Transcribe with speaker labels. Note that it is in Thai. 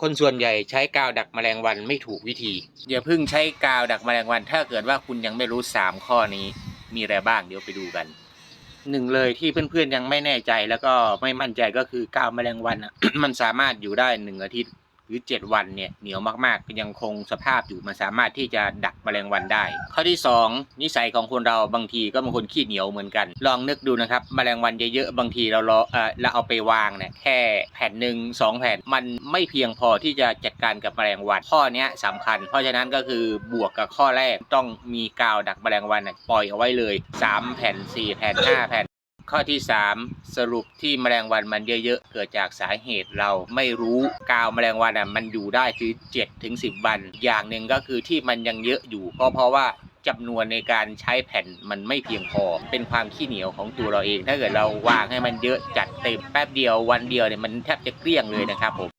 Speaker 1: คนส่วนใหญ่ใช้กาวดักแมลงวันไม่ถูกวิธี อย่าเพิ่งใช้กาวดักแมลงวัน ถ้าเกิดว่าคุณยังไม่รู้ 3 ข้อนี้ มีอะไรบ้างเดี๋ยวไปดูกันหนึ่งเลยที่เพื่อนๆยังไม่แน่ใจแล้วก็ไม่มั่นใจก็คือกาวแมลงวันอะมันสามารถอยู่ได้หนึ่งอาทิตย์ หรือ 7 วันเนี่ยเหนียวมากๆยังคงสภาพอยู่มันสามารถที่จะดักแมลงวันได้ ข้อที่ 2 นิสัยของคนเราบางทีก็เป็นคนขี้เหนียวเหมือนกัน ลองนึกดูนะครับแมลงวันเยอะๆบางทีเรารอเออเราเอาไปวางเนี่ยแค่แผ่นหนึ่งสองแผ่นมันไม่เพียงพอที่จะจัดการกับแมลงวัน ข้อนี้ยสำคัญ เพราะฉะนั้นก็คือบวกกับข้อแรกต้องมีกาวดักแมลงวันปล่อยเอาไว้เลยสามแผ่นสี่แผ่นห้าแผ่น ข้อที่ 3 สรุปที่แมลงวันมันเยอะๆ เกิดจากสาเหตุเราไม่รู้กาวแมลงวันอะมันอยู่ได้คือ7ถึง10 วัน อย่างหนึ่งก็คือที่มันยังเยอะอยู่ก็เพราะว่าจำนวนในการใช้แผ่นมันไม่เพียงพอ เป็นความขี้เหนียวของตัวเราเอง ถ้าเกิดเราวางให้มันเยอะจัดเต็มแป๊บเดียววันเดียวเนี่ยมันแทบจะเกลี้ยงเลยนะครับผม